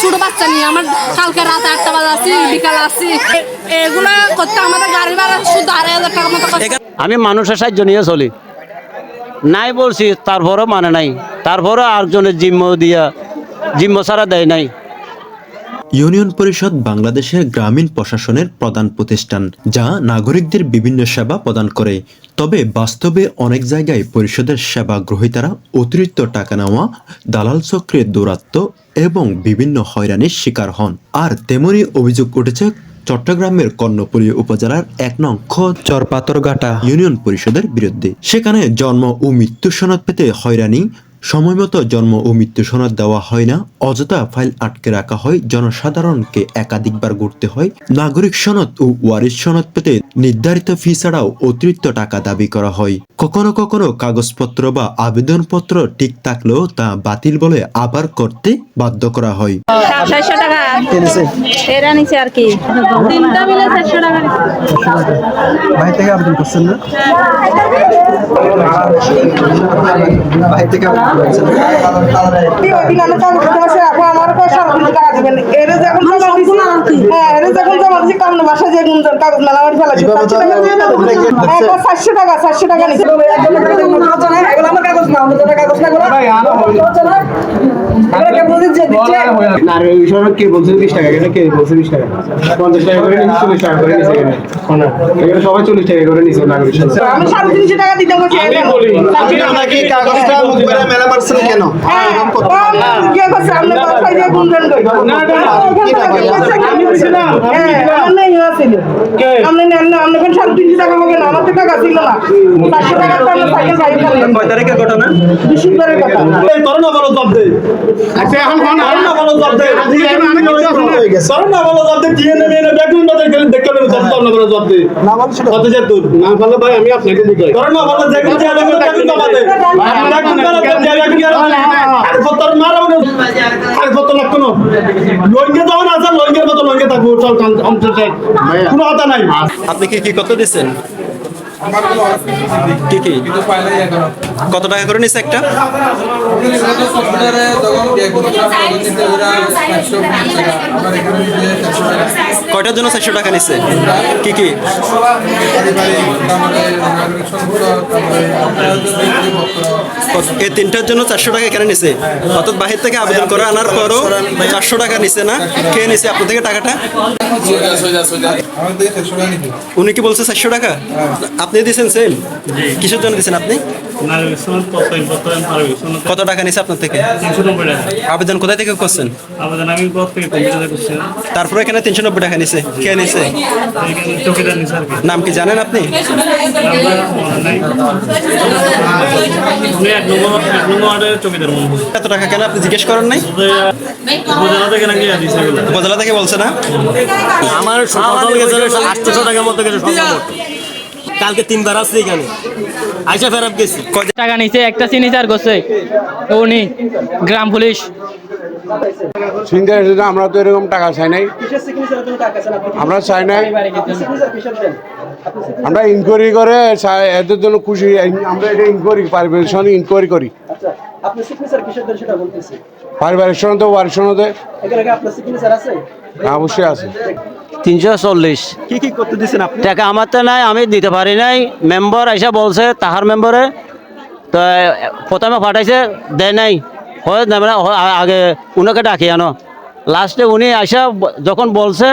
ছোট বাচ্চা নিয়ে আমার কালকে রাতে আটটা বাজে আসি বিকাল আসি এগুলো করতে আমাদের গাড়ি ভাড়া শুধু আড়াই হাজার টাকা মতো আমি মানুষের সাহায্য নিয়ে চলি। নাই বলছি, তারপরও মানে নাই। তারপরও আরেকজনের জিম্ম দিয়া জিম্ম ছাড়া দেয় নাই। ইউনিয়ন পরিষদ বাংলাদেশের গ্রামীণ প্রশাসনের প্রধান প্রতিষ্ঠান, যা নাগরিকদের বিভিন্ন সেবা প্রদান করে। তবে বাস্তবে অনেক জায়গায় পরিষদের সেবা গ্রহীতারা অতিরিক্ত টাকা নেওয়া, দালাল চক্রের দৌরাত্ম এবং বিভিন্ন হয়রানির শিকার হন। আর তেমনই অভিযোগ উঠেছে, চট্টগ্রামের কর্ণপুরী উপজেলার এক নং খ চরপাতরঘাটা ইউনিয়ন পরিষদের বিরুদ্ধে। সেখানে জন্ম ও মৃত্যু সনদ পেতে হয়রানি সময়মতো জন্ম ও মৃত্যু সনদ দেওয়া হয় না অযথা ফাইল আটকে রাখা হয় জনসাধারণকে একাধিকবার ঘুরতে হয়। নাগরিক সনদ ও ওয়ারিশ সনদ পেতে নির্ধারিত ফি ছাড়াও অতিরিক্ত টাকা দাবি করা হয়। কখনো কখনো কাগজপত্র বা আবেদনপত্র ঠিক থাকলেও তা বাতিল বলে আবার করতে বাধ্য করা হয়। টাকা। আর কি। তিনটা মিলে চারশো টাকা ভাই থেকে আবেদন করছেন না? ভাই থেকে হ্যাঁ হ্যাঁ চারশো টাকা চারশো টাকা নিচ্ছে এগুলো আমার কাগজ না আমাদের কাগজ না এগুলো এগুলো কে বুঝে যে দিচ্ছে না আর ওই সময় কে বলছে বিশ টাকা এটা কে বলছে বিশ টাকা? পঞ্চাশ টাকা করে নিচ্ছে চল্লিশ টাকা করে নিচ্ছে এখানে। এখানে সবাই চল্লিশ টাকা করে নিচ্ছে নাগরিক আমি সাড়ে তিনশো টাকা দিতে বলছি আমি বলি আপনি কাগজটা মুখ মেলা পারছেন কেন? হ্যাঁ। করছে আপনি বাসায় যে গুঞ্জন কই আমি দিছিলাম হ্যাঁ আমার নেই ছিল আপনি নেন না আপনি কোন সাড়ে তিনশো টাকা হবে না আমার তো টাকা ছিল না চারশো টাকা তো আমরা সাইকেল বাইক কয় তারিখের ঘটনা বৃহস্পতিবারের কথা করোনা বলো জব দে আচ্ছা এখন কোন করোনা জব দে হয়ে গেছে জব দে দিয়ে নেবে না ব্যাকগ্রাউন্ড দেখে দেখে জব করোনা বলো জব দে না বলছি সেটা। কত যে দূর না বললে ভাই আমি আপনাকে দেখুন যে দেখুন দেখুন দেখুন আর ফতর মারো আর ফতর লাগ কোনো লঙ্গে যখন আছে লঙ্গের মতো লঙ্গে থাকব চল কোনো কথা নাই। আপনি কি কি করতে দিচ্ছেন কি কি? কত টাকা করে নিচ্ছে একটা? কয়টার জন্য চারশো টাকা নিচ্ছে কি কি? এই তিনটার জন্য চারশো টাকা কেন নিছে? অর্থাৎ বাহির থেকে আবেদন করে আনার পরও চারশো টাকা নিছে না? কে নিছে আপনার থেকে টাকাটা? উনি কি বলছে চারশো টাকা? আপনি দিয়েছেন সেম কিসের জন্য দিয়েছেন আপনি? কত টাকা নিছে আপনার থেকে? আবেদন কোথায় থেকে করছেন? তারপরে এখানে তিনশো নব্বই টাকা নিছে। কে নিছে? এখানে চৌকিদার নিছে আর কি। নাম কি জানেন আপনি? এত টাকা কেন আপনি জিজ্ঞেস করেন নাই? উপজেলা থেকে বলছে না? আমার গেছে টাকার মতো গেছে কালকে তিনবার আসছে এখানে। আইসা ফেরাপ গেছি। টাকা নিচে একটা সিগনেচার করছে। উনি গ্রাম পুলিশ। আমরা তো এরকম টাকা চাই নাই। আমরা চাই নাই। আমরা ইনকোয়ারি করে এদের জন্য খুশি। আমরা এটা ইনকোয়ারি পারিবারিক ইনকোয়ারি করি। আপনি সিগনেচার কিসের দেন সেটা বলতেছি। পারিবারিক সনদে ওয়ারিশ সনদে। এখানে কি আপনার সিগনেচার আছে? অবশ্যই আছে। তিনশো চল্লিশ। কি কি করতে দিছেন আপনি? টাকা আমার তো নাই আমি দিতে পারি নাই। মেম্বার এসে বলছে তাহার মেম্বারে। তো প্রথমে পাঠাইছে দেয় নাই। হয় না মানে হয়, আগে উনাকে ডাকি আনো। লাস্টে উনি আসা যখন বলছে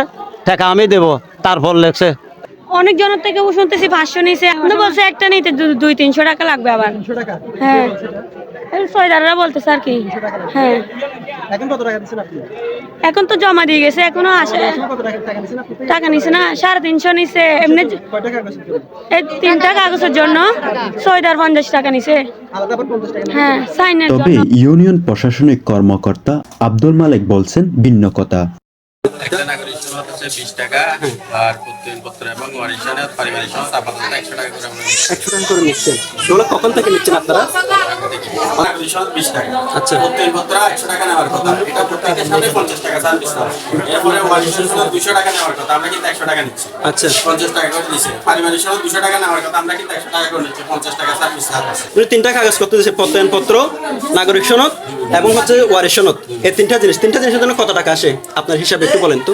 টাকা আমি দেব। তারপর লেখছে। অনেক জনের থেকে শুনতেছি পাঁচশো নিছে। এখন বলছে একটা নিতে দুই তিনশো টাকা লাগবে আবার। হ্যাঁ। সয়দাররা বলতেছে আর কি। হ্যাঁ। এখন কত টাকা দিছেন আপনি? এখন তো জমা দিয়ে গেছে এখনও আসে। কত টাকা নিছে না সাড়ে তিনশো নিছে এমনি এই তিনটা কাগজের জন্য ছয়দার পঞ্চাশ টাকা নিছে। হ্যাঁ সাইনের তবে ইউনিয়ন প্রশাসনিক কর্মকর্তা আব্দুল মালিক বলছেন ভিন্ন কথা হচ্ছে বিশ টাকা। আর প্রত্যয়নপত্র এবং পারিবারিক আপাতত একশো টাকা করে আমরা নিচ্ছি। একশো টাকা করে নিচ্ছেন। এগুলো কখন থেকে নিচ্ছেন আপনারা? আচ্ছা। প্রত্যয়নপত্র একশো টাকা নেওয়ার কথা। এটা প্রত্যেকের সাথে পঞ্চাশ টাকা সার্ভিস এরপরে ওয়ারিশানের দুশো টাকা নেওয়ার কথা। আমরা কিন্তু একশো টাকা নিচ্ছি। আচ্ছা। পঞ্চাশ টাকা করে নিচ্ছি। পারিবারিক সহ দুশো টাকা নেওয়ার কথা। আমরা কিন্তু একশো টাকা করে নিচ্ছি। পঞ্চাশ টাকা সার্ভিস সার্ভিস তিনটা কাগজ করতে দিয়েছে প্রত্যয়নপত্র নাগরিক সনদ এবং হচ্ছে ওয়ারিশ সনদ। এই তিনটা জিনিস। তিনটা জিনিসের জন্য কত টাকা আসে? আপনার হিসাবে একটু বলেন তো।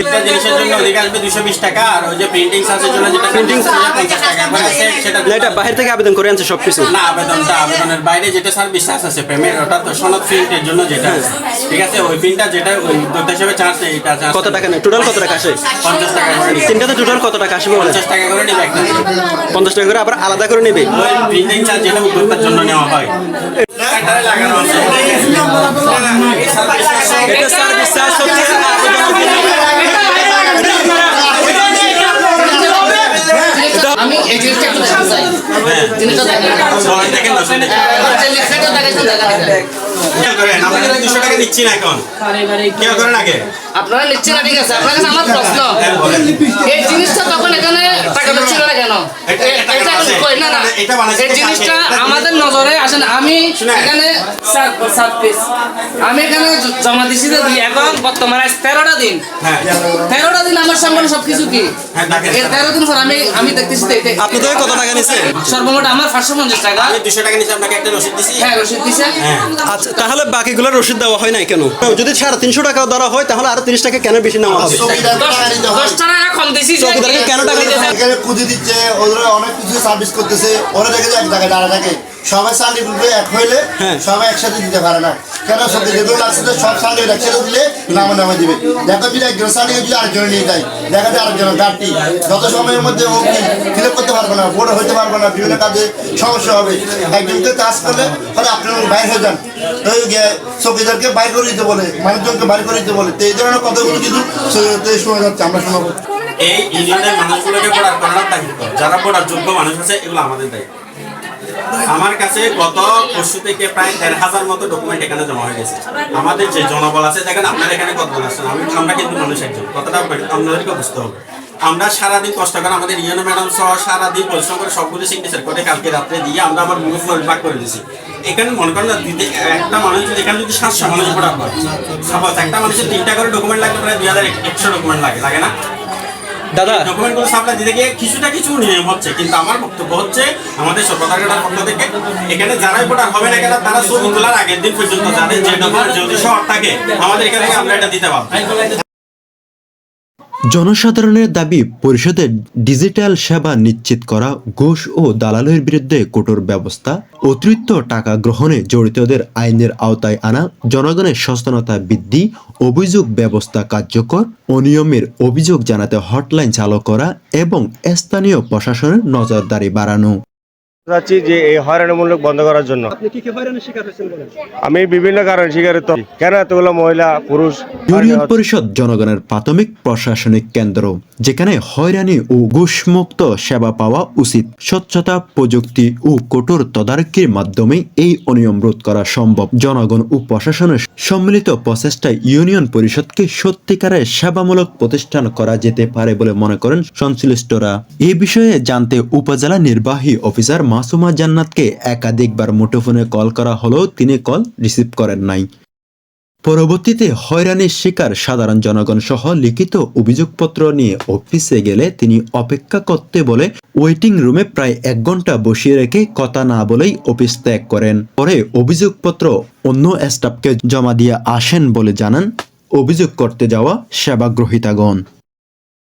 একটা জিনিসের জন্য অধিক আসবে দুশো বিশ টাকা আর ওই যে প্রিন্টিং চার্জের জন্য যেটা প্রিন্টিং পঞ্চাশ টাকা করে সেটা না এটা বাইরে থেকে আবেদন করে আনছে সবকিছু। না আবেদনটা আবেদনের বাইরে যেটা সার্ভিস চার্জ আছে পেমেন্ট ওটা তো সনদ প্রিন্টের জন্য যেটা ঠিক আছে ওই প্রিন্টটা যেটা ওই হিসেবে চার্জ এটা চার্জ কত টাকা টোটাল কত টাকা আসে? পঞ্চাশ টাকা তিনটাতে টোটাল কত টাকা আসবে পঞ্চাশ টাকা করে নিবে একটা। পঞ্চাশ টাকা করে আবার আলাদা করে নেবে? ওই প্রিন্টিং চার্জ যেটা উদ্যোক্তার জন্য নেওয়া হয়। এটা সার্ভিস চার্জ হচ্ছে আবেদনের আমি এই জিনিসটা একটু দেখতে চাই জিনিসটা দেখেন। সবাই দেখেন না, শুনে। যে লেখাটা দেখেন দেখেন খেয়াল করেন, আমরা কিন্তু 200 টাকা নিচ্ছি না এখন। খেয়াল করেন আগে। আপনারা নিচ্ছেন না ঠিক আছে। আপনার কাছে আমার প্রশ্ন। হ্যাঁ, এই জিনিসটা তখন এখানে টাকাটা ছিল না কেন? এটা- এ- এটা এটা বানাইছে। কই? না না। এই জিনিসটা আমাদের নজরে আসেন আমি এখানে স্যার স্যার প্লিজ আমি এখানে জমা দিছি দুই। এখন বর্তমানে তেরোটা দিন। হ্যাঁ। তেরোটা দিন আমার সম্পূর্ণ সবকিছু কি? হ্যাঁ, তেরো দিন পর আমি আমি দেখতেছি তো আপনি তো কত টাকা নিছেন সর্বমোট আমার পাঁচশো পঞ্চাশ টাকা। আমি 200 টাকা নিচ্ছি, আপনাকে একটা রসিদ দিছি। হ্যাঁ রসিদ দিছে। হ্যাঁ। আচ্ছা তাহলে বাকিগুলো রসিদ দেওয়া হয় নাই কেন? যদি সাড়ে তিনশো টাকা ধরা হয় তাহলে আরও তিরিশ টাকা কেন বেশি নেওয়া হবে? দশ- দশ টাকা কম দিছি যে- চৌকিদারকে কেন টাকা এখানে পুঁজি দিচ্ছে ওদের অনেক কিছু সার্ভিস করতেছে ওরা দেখে এক জায়গায় দাঁড়া থাকে। সবাই সার্টিফিকেট এক হইলে হ্যাঁ। সবাই একসাথে দিতে পারে না। কেন সব যেগুলো লাগছে সব সার্টিফিকেট একসাথে দিলে নামে নামে দিবে। দেখো যদি একজন সার্টিফিকেট যদি আরেকজনে নিয়ে যায় দেখা যায় আরেকজনের গাড়ি যত সময়ের মধ্যে ও ফিল করতে পারবে না বোর্ড হইতে পারবে না, বিভিন্ন কাজে সমস্যা হবে। একজনকে কাজ করলে তাহলে আপনি বাইর হয়ে যান। চৌকিদারকে বাইর করে দিতে বলে, মানুষজনকে বাইর করে দিতে বলে, তো এই ধরনের কথাগুলো কিন্তু শোনা যাচ্ছে, আমরা শোনাবো। এই ইউনিয়নের মানুষগুলোকে পড়ার করানোর দায়িত্ব। যারা পড়ার যোগ্য মানুষ আছে, এগুলো আমাদের দায়িত্ব। আমার কাছে গত পরশু থেকে প্রায় দেড় হাজার মতো ডকুমেন্ট এখানে জমা হয়ে গেছে। আমাদের যে জনবল আছে, দেখেন আপনার এখানে কতজন আসছেন? আমি আমরা কিন্তু মানুষ একজন। কতটা আপনাদেরকে বুঝতে হবে। আমরা সারাদিন কষ্ট করে আমাদের ইউনো ম্যাডাম সহ সারাদিন পরিশ্রম করে সবগুলো সিগনেচার করে কালকে রাত্রে দিয়ে আমরা আমার মুখ ভাগ করে দিছি এখানে মনে করেন না দিতে একটা মানুষ যদি এখানে যদি সাতশো মানুষ পড়া হয় সাপোজ একটা মানুষের তিনটা করে ডকুমেন্ট লাগবে প্রায় দুই হাজার একশো ডকুমেন্ট লাগে লাগে না? দাদা। ডকুমেন্টগুলো সাপ্লাই দিতে গিয়ে কিছুটা কিছু নিয়ম হচ্ছে কিন্তু আমার বক্তব্য হচ্ছে আমাদের সরকারের পক্ষ থেকে এখানে যারাই ভোটার হবে না কেন তারা ছবি তোলার আগের দিন পর্যন্ত যাদের যে ডকুমেন্ট যদি শর্ট থাকে আমাদের এখানে আমরা এটা দিতে পারব। জনসাধারণের দাবি পরিষদের ডিজিটাল সেবা নিশ্চিত করা, ঘুষ ও দালালের বিরুদ্ধে কঠোর ব্যবস্থা, অতিরিক্ত টাকা গ্রহণে জড়িতদের আইনের আওতায় আনা, জনগণের সচেতনতা বৃদ্ধি, অভিযোগ ব্যবস্থা কার্যকর, অনিয়মের অভিযোগ জানাতে হটলাইন চালু করা এবং স্থানীয় প্রশাসনের নজরদারি বাড়ানো। চাচ্ছি যে এই হয়রানিমূলক বন্ধ করার জন্য। আপনি কি কি হয়রানির শিকার হয়েছেন বলেন? আমি বিভিন্ন কারণে কেন এতগুলো মহিলা পুরুষ? ইউনিয়ন পরিষদ জনগণের প্রাথমিক প্রশাসনিক কেন্দ্র যেখানে হয়রানি ও ঘুষমুক্ত সেবা পাওয়া উচিত। স্বচ্ছতা প্রযুক্তি ও কঠোর তদারকির মাধ্যমে এই অনিয়ম রোধ করা সম্ভব। জনগণ ও প্রশাসনের সম্মিলিত প্রচেষ্টায় ইউনিয়ন পরিষদকে সত্যিকারের সেবামূলক প্রতিষ্ঠান করা যেতে পারে বলে মনে করেন সংশ্লিষ্টরা এ বিষয়ে জানতে উপজেলা নির্বাহী অফিসার মাসুমা জান্নাতকে একাধিকবার মুঠোফোনে কল করা হলেও তিনি কল রিসিভ করেন নাই। পরবর্তীতে হয়রানির শিকার সাধারণ জনগণ সহ লিখিত অভিযোগপত্র নিয়ে অফিসে গেলে তিনি অপেক্ষা করতে বলে ওয়েটিং রুমে প্রায় এক ঘণ্টা বসিয়ে রেখে কথা না বলেই অফিস ত্যাগ করেন। পরে অভিযোগপত্র অন্য স্টাফকে জমা দিয়ে আসেন বলে জানান। অভিযোগ করতে যাওয়া সেবাগ্রহীতাগণ।